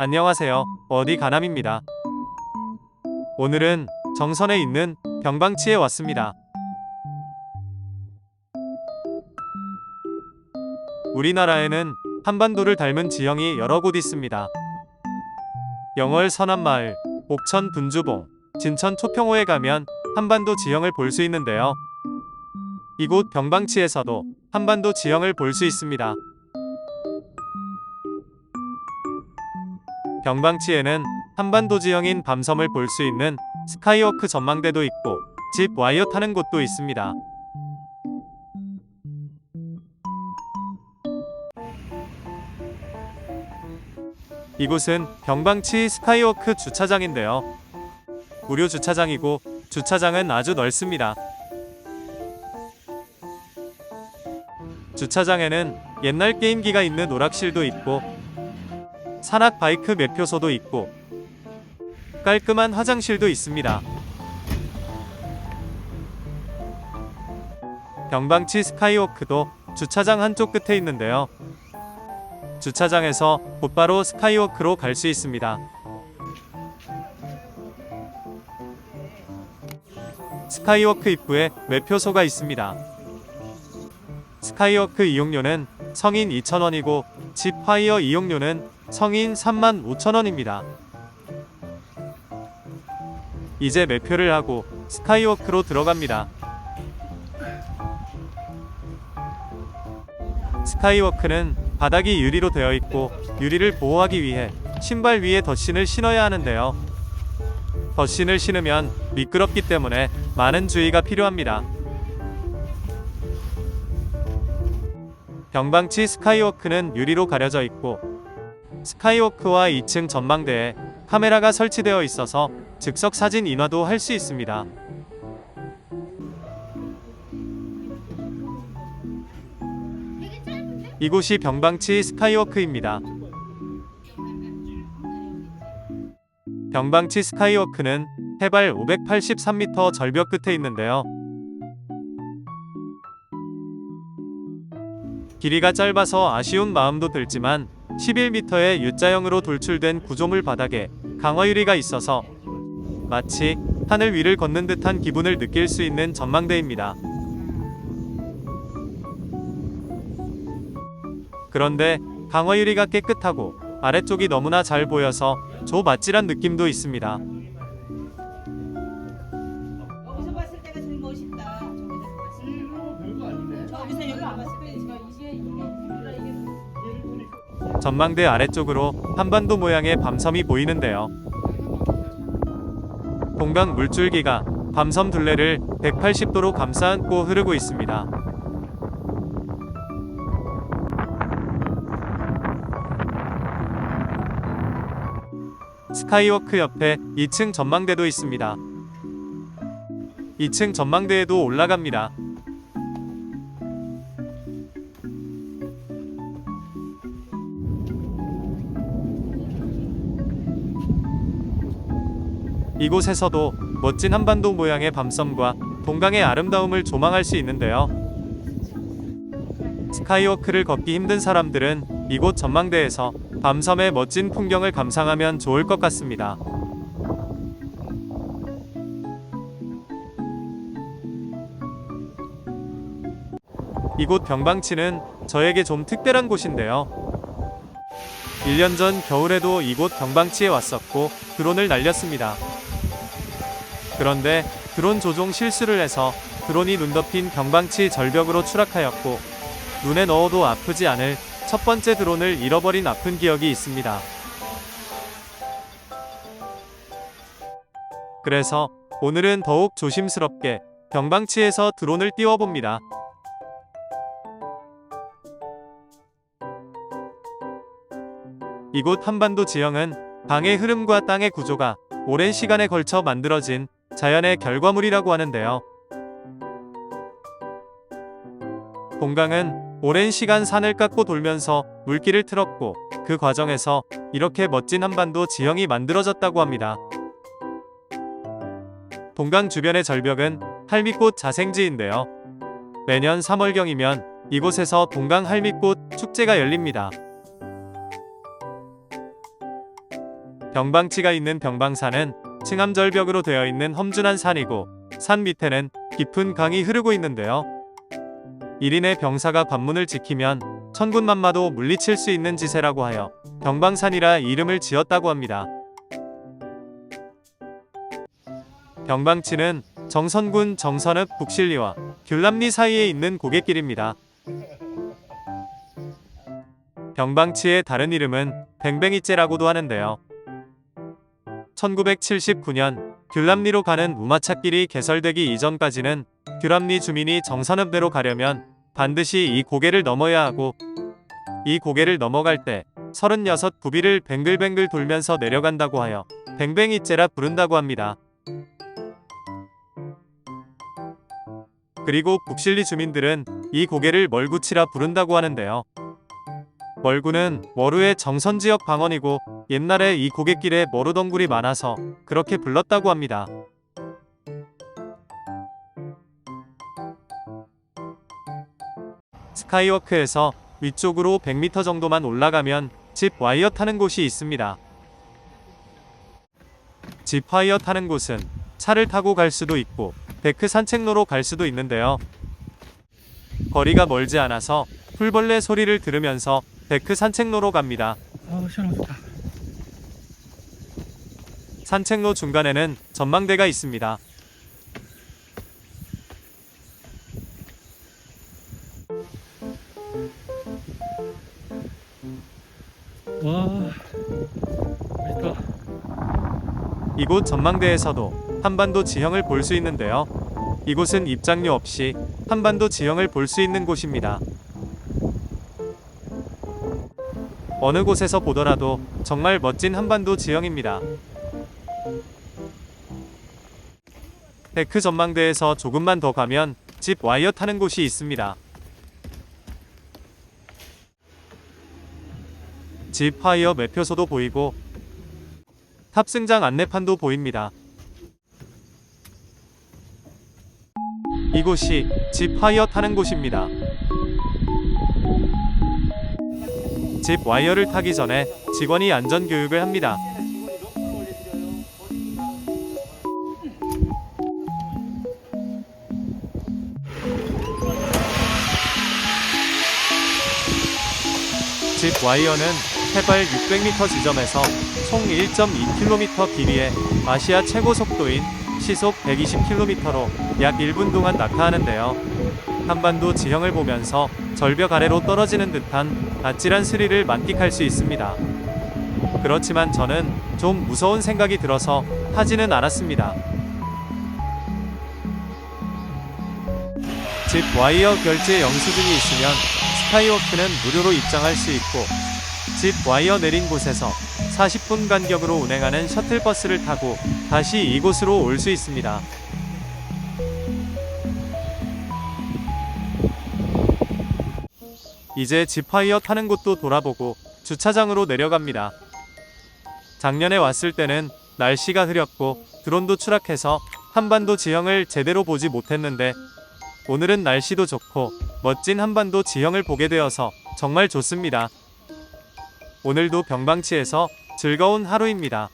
안녕하세요. 어디 가남입니다. 오늘은 정선에 있는 병방치에 왔습니다. 우리나라에는 한반도를 닮은 지형이 여러 곳 있습니다. 영월 선안마을, 옥천 분주봉, 진천 초평호에 가면 한반도 지형을 볼 수 있는데요. 이곳 병방치에서도 한반도 지형을 볼 수 있습니다. 병방치에는 한반도 지형인 밤섬을 볼 수 있는 스카이워크 전망대도 있고 집 와이어 타는 곳도 있습니다. 이곳은 병방치 스카이워크 주차장인데요. 무료 주차장이고 주차장은 아주 넓습니다. 주차장에는 옛날 게임기가 있는 오락실도 있고 산악 바이크 매표소도 있고 깔끔한 화장실도 있습니다. 병방치 스카이워크도 주차장 한쪽 끝에 있는데요. 주차장에서 곧바로 스카이워크로 갈 수 있습니다. 스카이워크 입구에 매표소가 있습니다. 스카이워크 이용료는 성인 2,000원이고 집 화이어 이용료는 성인 3만 5천원입니다. 이제 매표를 하고 스카이워크로 들어갑니다. 스카이워크는 바닥이 유리로 되어 있고 유리를 보호하기 위해 신발 위에 덧신을 신어야 하는데요. 덧신을 신으면 미끄럽기 때문에 많은 주의가 필요합니다. 병방치 스카이워크는 유리로 가려져 있고 스카이워크와 2층 전망대에 카메라가 설치되어 있어서 즉석 사진 인화도 할 수 있습니다. 이곳이 병방치 스카이워크입니다. 병방치 스카이워크는 해발 583m 절벽 끝에 있는데요. 길이가 짧아서 아쉬운 마음도 들지만 11m의 U자형으로 돌출된 구조물 바닥에 강화유리가 있어서 마치 하늘 위를 걷는 듯한 기분을 느낄 수 있는 전망대입니다. 그런데 강화유리가 깨끗하고 아래쪽이 너무나 잘 보여서 조 맛질한 느낌도 있습니다. 전망대 아래쪽으로 한반도 모양의 밤섬이 보이는데요. 동강 물줄기가 밤섬 둘레를 180도로 감싸안고 흐르고 있습니다. 스카이워크 옆에 2층 전망대도 있습니다. 2층 전망대에도 올라갑니다. 이곳에서도 멋진 한반도 모양의 밤섬과 동강의 아름다움을 조망할 수 있는데요. 스카이워크를 걷기 힘든 사람들은 이곳 전망대에서 밤섬의 멋진 풍경을 감상하면 좋을 것 같습니다. 이곳 병방치는 저에게 좀 특별한 곳인데요. 1년 전 겨울에도 이곳 병방치에 왔었고 드론을 날렸습니다. 그런데 드론 조종 실수를 해서 드론이 눈 덮인 병방치 절벽으로 추락하였고 눈에 넣어도 아프지 않을 첫 번째 드론을 잃어버린 아픈 기억이 있습니다. 그래서 오늘은 더욱 조심스럽게 병방치에서 드론을 띄워봅니다. 이곳 한반도 지형은 강의 흐름과 땅의 구조가 오랜 시간에 걸쳐 만들어진 자연의 결과물이라고 하는데요. 동강은 오랜 시간 산을 깎고 돌면서 물길을 틀었고 그 과정에서 이렇게 멋진 한반도 지형이 만들어졌다고 합니다. 동강 주변의 절벽은 할미꽃 자생지인데요. 매년 3월경이면 이곳에서 동강 할미꽃 축제가 열립니다. 병방치가 있는 병방산은 층암절벽으로 되어 있는 험준한 산이고 산 밑에는 깊은 강이 흐르고 있는데요. 1인의 병사가 관문을 지키면 천군만마도 물리칠 수 있는 지세라고 하여 병방산이라 이름을 지었다고 합니다. 병방치는 정선군 정선읍 북실리와 귤남리 사이에 있는 고갯길입니다. 병방치의 다른 이름은 뱅뱅이째라고도 하는데요. 1979년 귤남리로 가는 우마차길이 개설되기 이전까지는 귤남리 주민이 정선읍내로 가려면 반드시 이 고개를 넘어야 하고 이 고개를 넘어갈 때 36 부비를 뱅글뱅글 돌면서 내려간다고 하여 뱅뱅이째라 부른다고 합니다. 그리고 북실리 주민들은 이 고개를 멀구치라 부른다고 하는데요. 멀구는 머루의 정선 지역 방언이고 옛날에 이 고갯길에 머루덩굴이 많아서 그렇게 불렀다고 합니다. 스카이워크에서 위쪽으로 100m 정도만 올라가면 집 와이어 타는 곳이 있습니다. 집 와이어 타는 곳은 차를 타고 갈 수도 있고 데크 산책로로 갈 수도 있는데요. 거리가 멀지 않아서 풀벌레 소리를 들으면서 데크 산책로로 갑니다. 아 시원하고 좋다 산책로 중간에는 전망대가 있습니다. 와 멋있다 이곳 전망대에서도 한반도 지형을 볼 수 있는데요. 이곳은 입장료 없이 한반도 지형을 볼 수 있는 곳입니다. 어느 곳에서 보더라도 정말 멋진 한반도 지형입니다. 데크 전망대에서 조금만 더 가면 집 와이어 타는 곳이 있습니다. 집 와이어 매표소도 보이고 탑승장 안내판도 보입니다. 이곳이 집 와이어 타는 곳입니다. 집 와이어를 타기 전에 직원이 안전 교육을 합니다. 집 와이어는 해발 600m 지점에서 총 1.2km 길이의 아시아 최고 속도인 시속 120km로 약 1분 동안 낙하하는데요. 한반도 지형을 보면서 절벽 아래로 떨어지는 듯한 아찔한 스릴을 만끽할 수 있습니다. 그렇지만 저는 좀 무서운 생각이 들어서 타지는 않았습니다. 집 와이어 결제 영수증이 있으면 스카이워크는 무료로 입장할 수 있고 집 와이어 내린 곳에서 40분 간격으로 운행하는 셔틀버스를 타고 다시 이곳으로 올 수 있습니다. 이제 집 와이어 타는 곳도 돌아보고 주차장으로 내려갑니다. 작년에 왔을 때는 날씨가 흐렸고 드론도 추락해서 한반도 지형을 제대로 보지 못했는데 오늘은 날씨도 좋고 멋진 한반도 지형을 보게 되어서 정말 좋습니다. 오늘도 병방치에서 즐거운 하루입니다.